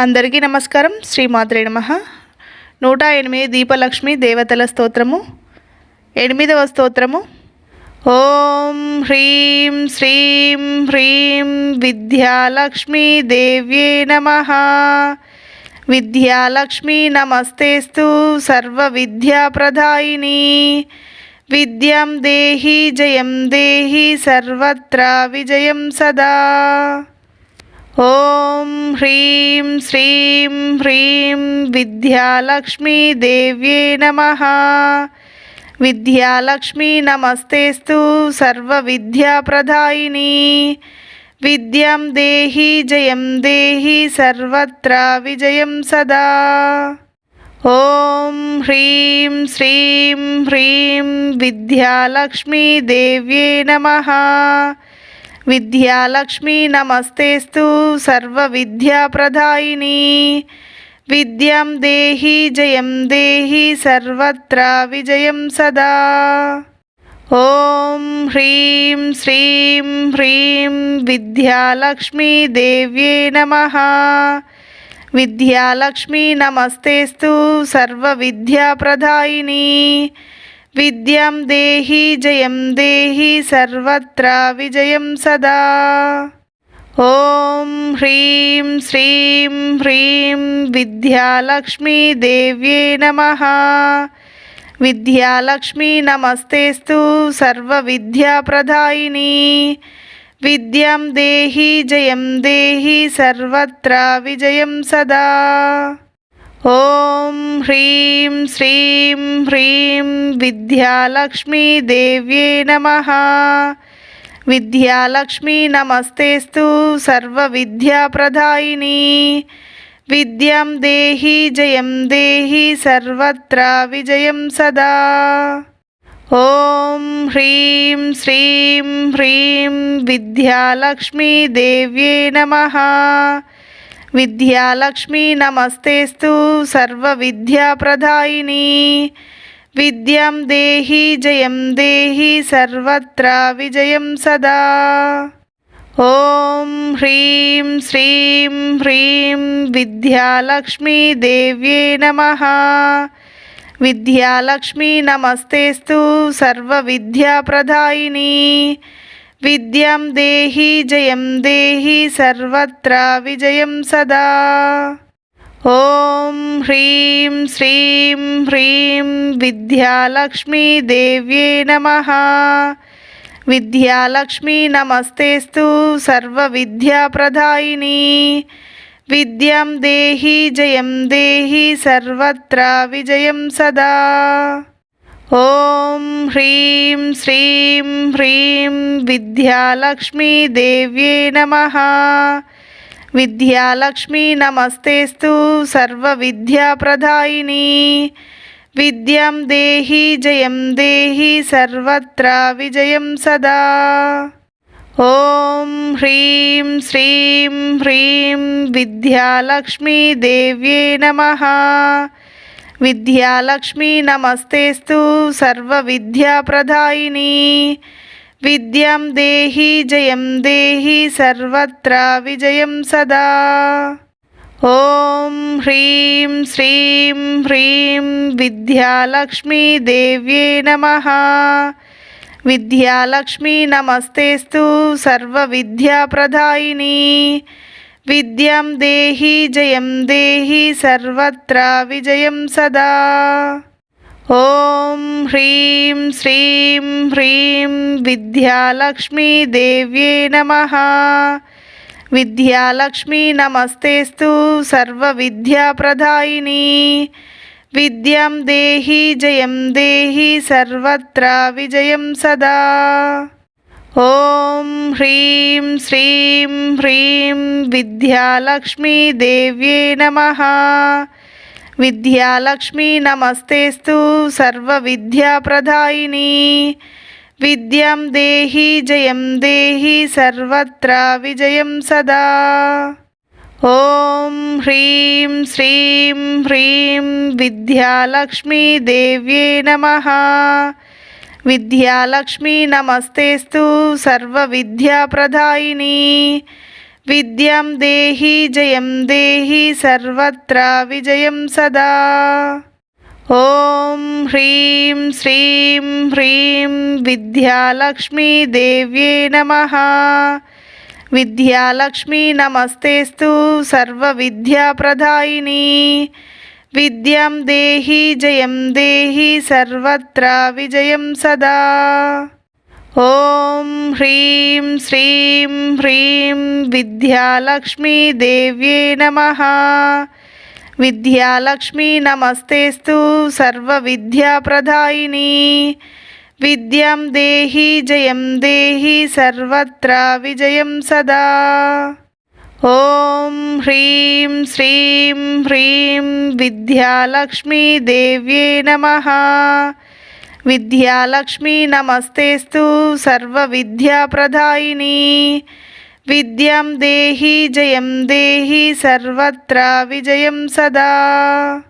అందరికీ నమస్కారం. శ్రీమాత్రే నమ. నూట ఎనిమిది దీపలక్ష్మి దేవతల స్తోత్రము. ఎనిమిదవ స్తోత్రము. ఓం హ్రీం శ్రీం హ్రీం విద్యాలక్ష్మీ దేవ్యే నమ. విద్యాలక్ష్మీ నమస్తేస్తు సర్వ సర్వవిద్యాప్రదాయిని విద్యాం దేహి జయం దేహి సర్వత్ర విజయం సదా. ఓం హ్రీం శ్రీం హ్రీం విద్యాలక్ష్మీ దేవ్యే నమ. విద్యాలక్ష్మీ నమస్తేస్తు సర్వ సర్వవిద్యాప్రదాయిని విద్యాం దేహి జయం దేహి సర్వత్ర విజయం సదా. ఓం హ్రీం శ్రీం హ్రీం విద్యాలక్ష్మీదేవ్యే నమ. విద్యాలక్ష్మీ నమస్తేస్తు సర్వ సర్వవిద్యాప్రదాయిని విద్యాం దేహి జయం దేహి సర్వత్ర విజయం సదా. ఓం హ్రీం శ్రీం హ్రీం విద్యాలక్ష్మీ దేవ్యే నమ. విద్యాలక్ష్మీ నమస్తేస్తు సర్వ సర్వవిద్యాప్రదాయిని విద్యాం దేహి జయం దేహి సర్వత్ర విజయం సదా. ఓం హ్రీం శ్రీం హ్రీం విద్యాలక్ష్మీ దేవ్యే నమ. విద్యాలక్ష్మీ నమస్తేస్తు సర్వ సర్వవిద్యాప్రదాయిని విద్యాం దేహి జయం దేహి సర్వత్ర విజయం సదా. ఓం హ్రీం శ్రీం హ్రీం విద్యాలక్ష్మీ దేవ్యే నమ. విద్యాలక్ష్మీ నమస్తేస్తు సర్వ విద్యాప్రదాయిని విద్యాం దేహి జయం దేహి సర్వత్ర విజయం సదా. ఓం హ్రీం శ్రీం హ్రీం విద్యాలక్ష్మీదేవ్యే నమ. విద్యాలక్ష్మీ నమస్తేస్తు సర్వ సర్వవిద్యాప్రదాయిని విద్యాం దేహి జయం దేహి సర్వత్ర విజయం సదా. ఓం హ్రీం శ్రీం హ్రీం విద్యాలక్ష్మీ దేవ్యే నమ. విద్యాలక్ష్మీ నమస్తేస్తు సర్వ సర్వవిద్యాప్రదాయిని విద్యాం దేహి జయం దేహి సర్వత్ర విజయం సదా ఓం హ్రీం శ్రీం హ్రీం విద్యాలక్ష్మీ దేవ్యే నమ విద్యాలక్ష్మీ నమస్తేస్తు సర్వ విద్యాప్రదాయిని విద్యాం దేహి జయం దేహి సర్వత్ర విజయం సదా ఓం హ్రీం శ్రీం హ్రీం విద్యాలక్ష్మీ దేవ్యే నమ. విద్యాలక్ష్మీ నమస్తేస్తు సర్వ సర్వవిద్యాప్రదాయిని. విద్యాం దేహి జయం దేహి సర్వత్ర విజయం సదా. ఓం హ్రీం శ్రీం హ్రీం విద్యాలక్ష్మీదేవ్యే నమ. విద్యాలక్ష్మీ నమస్తేస్తు సర్వ సర్వవిద్యాప్రదాయిని విద్యాం దేహి జయం దేహి సర్వత్ర విజయం సదా. ఓం హ్రీం శ్రీం హ్రీం విద్యాలక్ష్మీ దేవ్యే నమ. విద్యాలక్ష్మీ నమస్తేస్తు సర్వ సర్వవిద్యాప్రదాయిని విద్యాం దేహి జయం దేహి సర్వత్ర విజయం సదా. ఓం హ్రీం శ్రీం హ్రీం విద్యాలక్ష్మీ దేవ్యే నమ. విద్యాలక్ష్మీ నమస్తేస్తు సర్వ సర్వవిద్యాప్రదాయిని విద్యాం దేహి జయం దేహి సర్వత్ర విజయం సదా. ఓం హ్రీం శ్రీం హ్రీం విద్యాలక్ష్మీదేవ్యే నమ. విద్యాలక్ష్మీ నమస్తేస్తు సర్వ విద్యాప్రదాయిని విద్యాం దేహి జయం దేహి సర్వత్ర విజయం సదా. ఓం హ్రీం శ్రీం హ్రీం విద్యాలక్ష్మీదేవ్యే నమ. విద్యాలక్ష్మీ నమస్తేస్తు సర్వ సర్వవిద్యాప్రదాయిని విద్యాం దేహి జయం దేహి సర్వత్ర విజయం సదా. ఓం హ్రీం శ్రీం హ్రీం విద్యాలక్ష్మీ దేవ్యే నమ. విద్యాలక్ష్మీ నమస్తేస్తు సర్వ సర్వవిద్యాప్రదాయిని విద్యాం దేహి జయం దేహి సర్వత్ర విజయం సదా. ఓం హ్రీం శ్రీం హ్రీం విద్యాలక్ష్మీ దేవ్యే నమ. విద్యాలక్ష్మీ నమస్తేస్తు సర్వవిద్యాప్రదాయిని విద్యాం దేహి జయం దేహి సర్వత్ర విజయం సదా. హ్రీం శ్రీం హ్రీం విద్యాలక్ష్మీదేవ్యే నమ విద్యాలక్ష్మీ నమస్తేస్తు సర్వ విద్యాప్రదాయిని విద్యాం దేహి జయం దేహి సర్వత్రా విజయం సదా